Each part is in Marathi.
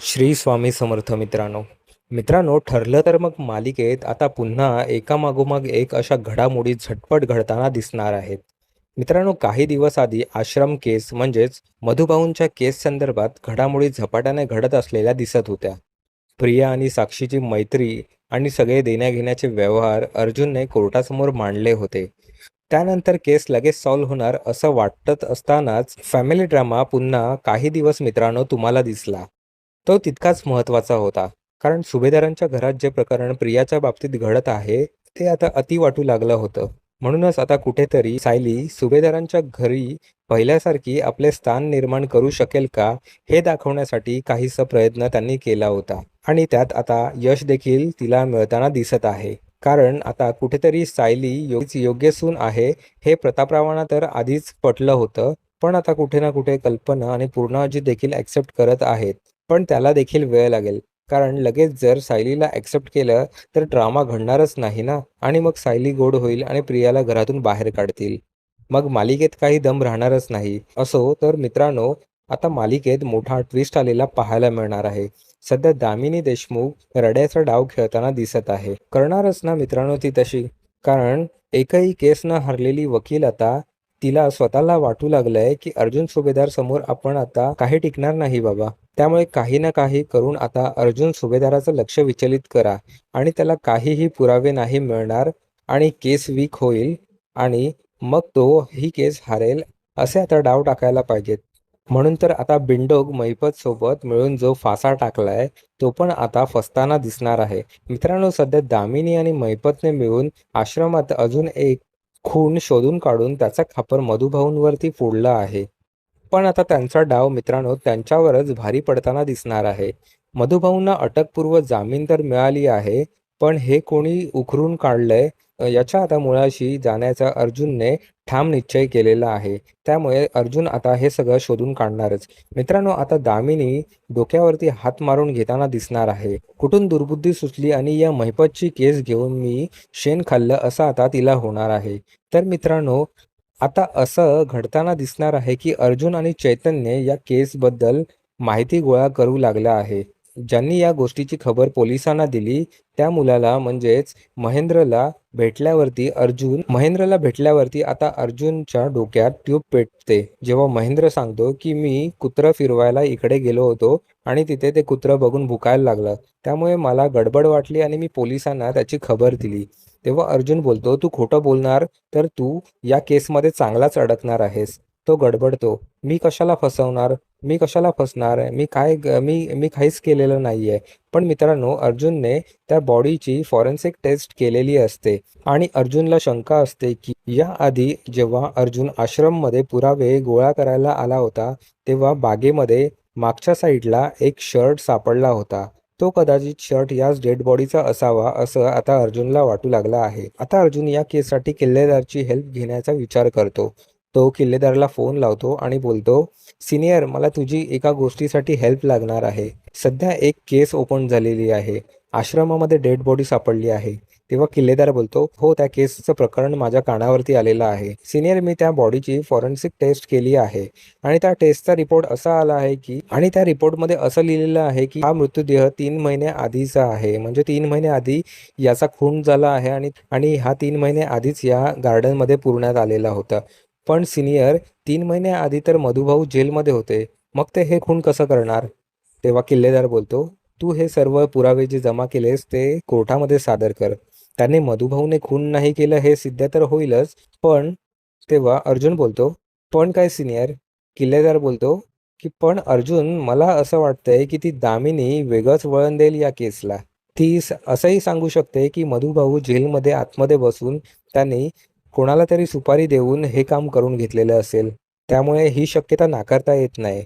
श्री स्वामी समर्थ मित्रांनो. मित्रांनो ठरलं तर मग मालिकेत आता पुन्हा एकामागोमाग एक अशा घडामोडी झटपट घडताना दिसणार आहेत. मित्रांनो काही दिवस आधी आश्रम केस म्हणजेच मधुभाऊंच्या केस संदर्भात घडामोडी झपाट्याने घडत असलेल्या दिसत होत्या. प्रिया आणि साक्षीची मैत्री आणि सगळे देण्याघेण्याचे व्यवहार अर्जुनने कोर्टासमोर मांडले होते. त्यानंतर केस लगेच सॉल्व्ह होणार असं वाटत असतानाच फॅमिली ड्रामा पुन्हा काही दिवस मित्रांनो तुम्हाला दिसला. तो तितकाच महत्त्वाचा होता. कारण सुभेदारांच्या घरात जे प्रकरण प्रियाच्या बाबतीत घडत आहे ते आता अति वाटू लागलं होतं. म्हणूनच आता कुठेतरी सायली सुभेदारांच्या घरी पहिल्यासारखी आपले स्थान निर्माण करू शकेल का हे दाखवण्यासाठी काहीसा प्रयत्न त्यांनी केला होता. आणि त्यात आता यश देखील तिला मिळताना दिसत आहे. कारण आता कुठेतरी सायली योग्य योग्य सून आहे हे प्रतापरावांना तर आधीच पटलं होतं पण आता कुठे ना कुठे कल्पना आणि पूर्णाजी देखील ॲक्सेप्ट करत आहेत. पण त्याला देखील वेळ लागेल. कारण लगेच जर सायलीला ॲक्सेप्ट केलं तर ड्रामा घडणारच नाही ना? आणि मग सायली गोड होईल आणि प्रियाला घरातून बाहेर काढतील. मग मालिकेत काही दम राहणारच नाही. असो तर मित्रांनो आता मालिकेत मोठा ट्विस्ट आलेला पाहायला मिळणार आहे. सध्या दामिनी देशमुख रड्याचा डाव खेळताना दिसत आहे. करणारच ना मित्रांनो ती तशी? कारण एकही केस न हरलेली वकील आता तिला स्वतःला वाटू लागलंय की अर्जुन सुभेदार समोर आपण आता काही टिकणार नाही बाबा. त्यामुळे काही ना काही करून आता अर्जुन सुभेदाराचं लक्ष विचलित करा आणि त्याला काहीही पुरावे नाही मिळणार आणि केस वीक होईल आणि मग तो ही केस हारेल असे आता डाव टाकायला पाहिजेत. म्हणून तर आता बिंडोग मैपत सोबत मिळून जो फासा टाकलाय तो पण आता फसताना दिसणार आहे. मित्रांनो सध्या दामिनी आणि मैपतने मिळून आश्रमात अजून एक खून शोधून काढून त्याचा खापर मधुभाऊंवरती फोडला आहे. पण आता त्यांचा डाव मित्रांनो त्यांच्यावरच भारी पडताना दिसणार आहे. मधुभाऊंना अटकपूर्व जामीन तर मिळाली आहे पण हे कोणी उखरून काढलंय? याच्या आता मुळाशी जाण्याचा अर्जुनने ठाम निश्चय केलेला आहे. त्यामुळे अर्जुन आता हे सगळं शोधून काढणारच. मित्रांनो आता दामिनी डोक्यावरती हात मारून घेताना दिसणार आहे. कुठून दुर्बुद्धी सुचली आणि या महिपतची केस घेऊन मी शेण खाल्लं असं आता तिला होणार आहे. तर मित्रांनो आता असं घडताना दिसणार आहे की अर्जुन आणि चैतन्य या केसबद्दल माहिती गोळा करू लागला आहे. ज्यांनी या गोष्टीची खबर पोलिसांना दिली त्या मुलाला म्हणजेच महेंद्रला भेटल्यावरती अर्जुन महेंद्रला भेटल्यावरती आता अर्जुनच्या डोक्यात ट्यूब पेटते. जेव्हा महेंद्र सांगतो की मी कुत्रं फिरवायला इकडे गेलो होतो आणि तिथे ते कुत्रं बघून भुकायला लागलं. त्यामुळे मला गडबड वाटली आणि मी पोलिसांना त्याची खबर दिली. तेव्हा अर्जुन बोलतो तू खोटं बोलणार तर तू या केसमध्ये चांगलाच अडकणार आहेस. तो गडबडतो. मी कशाला फसवणार? मी कशाला फसणार आहे? मी काय मी मी काहीच केलेलं नाही आहे पण मित्रांनो अर्जुनने त्या बॉडीची फॉरेन्सिक टेस्ट केलेली असते. आणि अर्जुनला शंका असते की याआधी जेव्हा अर्जुन आश्रममध्ये पुरावे गोळा करायला आला होता तेव्हा बागेमध्ये मागच्या साईडला एक शर्ट सापडला होता. तो कदाचित शर्ट याच डेड बॉडीचा असावा असं आता अर्जुनला वाटू लागला आहे. आता अर्जुन या केससाठी किल्लेदारची हेल्प घेण्याचा विचार करतो. तो किल्लेदारला फोन लावतो आणि बोलतो सिनियर मला तुझी एका गोष्टीसाठी हेल्प लागणार आहे. सध्या एक केस ओपन झालेली आहे. आश्रमामध्ये डेड बॉडी सापडली आहे. तेव्हा किल्लेदार बोलतो हो त्या केसचं प्रकरण माझ्या कानावरती आलेलं आहे. सिनियर मी त्या बॉडीची फॉरेन्सिक टेस्ट केली आहे आणि त्या टेस्टचा रिपोर्ट असा आला आहे की आणि त्या रिपोर्टमध्ये असं लिहिलेलं आहे की हा मृत्यूदेह तीन महिने आधीचा आहे. म्हणजे तीन महिने आधी याचा खून झाला आहे आणि आणि हा तीन महिने आधीच या गार्डनमध्ये पुरण्यात आलेला होता. पण सिनियर तीन महिने आधी तर मधुभाऊ जेलमध्ये होते. मग ते हे खून कसं करणार? तेव्हा किल्लेदार बोलतो तू हे सर्व पुरावे जे जमा केलेस ते कोर्टामध्ये सादर कर. त्याने मधुभाऊने खून नाही केलं हे सिद्ध तर होईलच पण तेव्हा अर्जुन बोलतो पण काय सिनियर किल्लेदार बोलतो की पण अर्जुन मला असं वाटतंय की ती दामिनी वेगळंच वळण देईल या केसला. ती असंही सांगू शकते की मधुभाऊ जेलमध्ये आतमध्ये बसून त्यांनी कोणाला तरी सुपारी देऊन हे काम करून घेतलेलं असेल त्यामुळे ही शक्यता नाकारता येत नाही.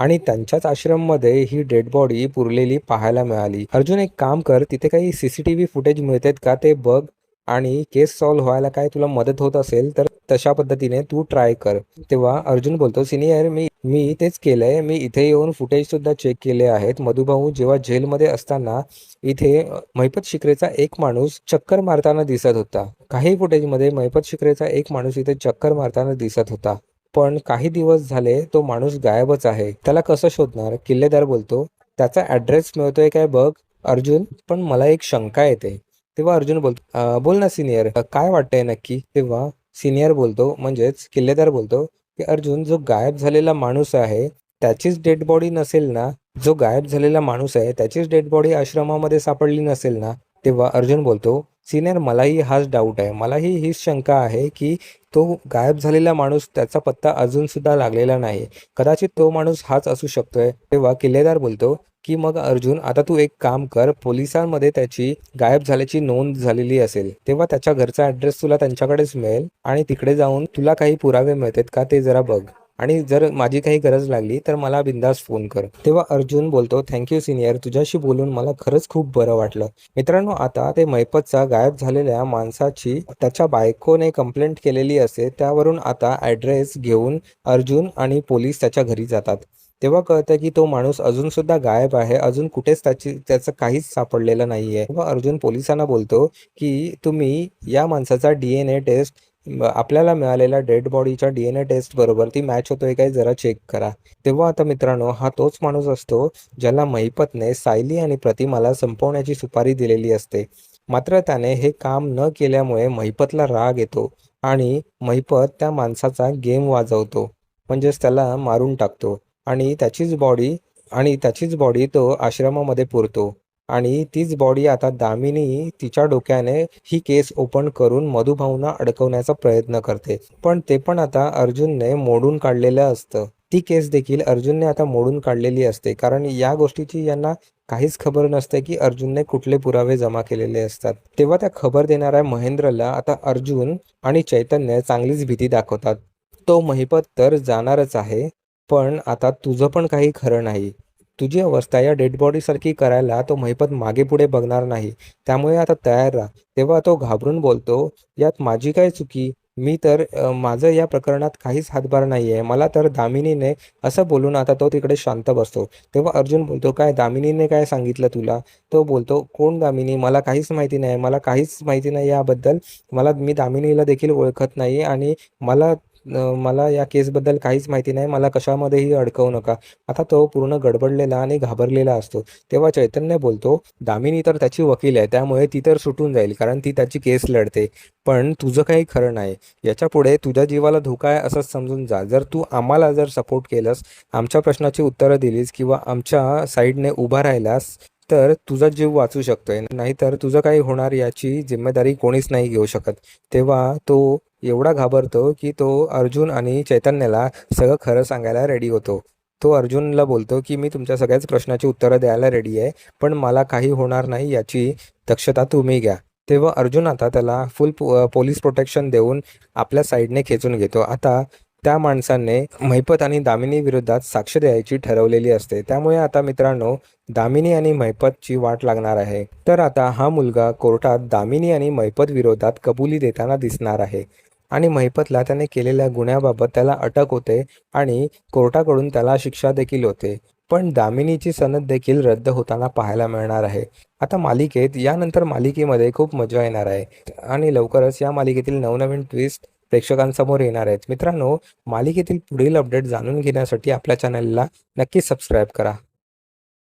आणि त्यांच्याच आश्रममध्ये ही डेड बॉडी पुरलेली पाहायला मिळाली. अर्जुन एक काम कर तिथे काही सीसीटीव्ही फुटेज मिळतात का ते बघ. आणि केस सॉल्व्ह व्हायला काय तुला मदत होत असेल तर तशा पद्धतीने तू ट्राय कर. तेव्हा अर्जुन बोलतो सिनियर मी मी तेच केलंय. मी इथे येऊन फुटेज सुद्धा चेक केले आहेत. मधुभाऊ जेव्हा जेलमध्ये असताना इथे मैपत महिपत शिकरेचा एक माणूस चक्कर मारताना दिसत होता. काही फुटेजमध्ये महिपत शिकरेचा एक माणूस इथे चक्कर मारताना दिसत होता. पण काही दिवस झाले तो माणूस गायबच आहे. त्याला कसं शोधणार? किल्लेदार बोलतो त्याचा ऍड्रेस मिळतोय काय बघ अर्जुन? पण मला एक शंका येते. तेव्हा अर्जुन बोलतो बोल ना सिनियर काय वाटतंय नक्की? तेव्हा सिनियर बोलतो म्हणजेच किल्लेदार बोलतो की अर्जुन जो गायब झालेला माणूस आहे त्याचीच डेड बॉडी नसेल ना? जो गायब झालेला माणूस आहे त्याचीच डेड बॉडी आश्रमामध्ये सापडली नसेल ना? तेव्हा अर्जुन बोलतो सिनियर मलाही हाच डाऊट आहे. मलाही हीच शंका आहे की तो गायब झालेला माणूस त्याचा पत्ता अजून सुद्धा लागलेला नाही. कदाचित तो माणूस हाच असू शकतोय. तेव्हा किल्लेदार बोलतो की मग अर्जुन आता तू एक काम कर पोलिसांमध्ये त्याची गायब झाल्याची नोंद झालेली असेल तेव्हा त्याच्या घरचा ऍड्रेस तुला त्यांच्याकडेच मिळेल आणि तिकडे जाऊन तुला काही पुरावे मिळतात का ते जरा बघ. आणि जर माझी काही गरज लागली तर मला बिंदास फोन कर. तेव्हा अर्जुन बोलतो थँक्यू सिनियर तुझ्याशी बोलून मला खरंच खूप बरं वाटलं. मित्रांनो आता ते मैपतचा गायब झालेल्या माणसाची त्याच्या बायकोने कंप्लेंट केलेली असते त्यावरून आता ऍड्रेस घेऊन अर्जुन आणि पोलीस त्याच्या घरी जातात. तेव्हा कळतं की तो माणूस अजून सुद्धा गायब आहे अजून कुठेच त्याची त्याचं काहीच सापडलेलं नाहीये. तेव्हा अर्जुन पोलिसांना बोलतो की तुम्ही या माणसाचा डीएनए टेस्ट आपल्याला मिळालेल्या डेड बॉडीच्या डीएनए टेस्ट बरोबर ती मॅच होतोय काय जरा चेक करा. तेव्हा आता मित्रांनो हा तोच माणूस असतो ज्याला महिपतने सायली आणि प्रतिमाला संपवण्याची सुपारी दिलेली असते. मात्र त्याने हे काम न केल्यामुळे महिपतला राग येतो आणि महिपत त्या माणसाचा गेम वाजवतो. म्हणजेच त्याला मारून टाकतो. आणि त्याचीच बॉडी आणि त्याचीच बॉडी तो आश्रमामध्ये पुरतो. आणि तीच बॉडी आता दामिनी तिच्या डोक्याने ही केस ओपन करून मधुभाऊंना अडकवण्याचा प्रयत्न करते. पण ते पण आता अर्जुनने मोडून काढलेलं असतं. ती केस देखील अर्जुनने आता मोडून काढलेली असते. कारण या गोष्टीची यांना काहीच खबर नसते की अर्जुनने कुठले पुरावे जमा केलेले असतात. तेव्हा त्या खबर देणाऱ्या महेंद्रला आता अर्जुन आणि चैतन्य चांगलीच भीती दाखवतात. तो महिपत तर जाणारच आहे पण आता तुझं पण काही खरं नाही. तुझी अवस्था या डेड बॉडीसारखी करायला तो महिपत मागे पुढे बघणार नाही. त्यामुळे आता तयार राहा. तेव्हा तो घाबरून बोलतो यात माझी काय चुकी? मी तर माझं या प्रकरणात काहीच हातभार नाही आहे मला तर दामिनीने असं बोलून आता तो तिकडे शांत बसतो. तेव्हा अर्जुन बोलतो काय दामिनीने काय सांगितलं तुला? तो बोलतो कोण दामिनी? मला काहीच माहिती नाही. मला काहीच माहिती नाही याबद्दल. मला मी दामिनीला देखील ओळखत नाही आणि मला मला या केसबद्दल काहीच माहिती नाही. मला कशामध्येही अडकवू नका. आता तो पूर्ण गडबडलेला आणि घाबरलेला असतो. तेव्हा चैतन्य बोलतो दामिनी तर त्याची वकील आहे. त्यामुळे ती तर सुटून जाईल कारण ती त्याची केस लढते. पण तुझं काही खरं नाही. याच्यापुढे तुझ्या जीवाला धोका आहे असंच समजून जा. जर तू आम्हाला जर सपोर्ट केलंस आमच्या प्रश्नाची उत्तरं दिलीस किंवा आमच्या साईडने उभा राहिलास तर तुझा जीव वाचू शकतोय. नाहीतर तुझं काही होणार याची जिम्मेदारी कोणीच नाही घेऊ शकत. तेव्हा तो एवढा घाबरतो की तो अर्जुन आणि चैतन्याला सगळं खरं सांगायला रेडी होतो. तो अर्जुनला बोलतो की मी तुमच्या सगळ्याच प्रश्नाची उत्तरं द्यायला रेडी आहे पण मला काही होणार नाही याची दक्षता तुम्ही घ्या. तेव्हा अर्जुन आता त्याला फुल पोलीस प्रोटेक्शन देऊन आपल्या साईडने खेचून घेतो. आता त्या माणसाने महिपत आणि दामिनी विरोधात साक्ष द्यायची ठरवलेली असते. त्यामुळे आता मित्रांनो दामिनी आणि महिपतची वाट लागणार आहे. तर आता हा मुलगा कोर्टात दामिनी आणि महिपत विरोधात कबुली देताना दिसणार आहे. आणि महिपतला त्याने केलेल्या गुन्ह्याबाबत त्याला अटक होते आणि कोर्टाकडून त्याला शिक्षा देखील होते. पण दामिनीची सनद देखील रद्द होताना पाहायला मिळणार आहे. आता मालिकेत यानंतर मालिकेमध्ये खूप मजा येणार आहे. आणि लवकरच या मालिकेतील नवनवीन ट्विस्ट प्रेक्षकांसमोर येणार आहेत. मित्रांनो मालिकेतील पुढील अपडेट जाणून घेण्यासाठी आपल्या चॅनलला नक्की सबस्क्राईब करा.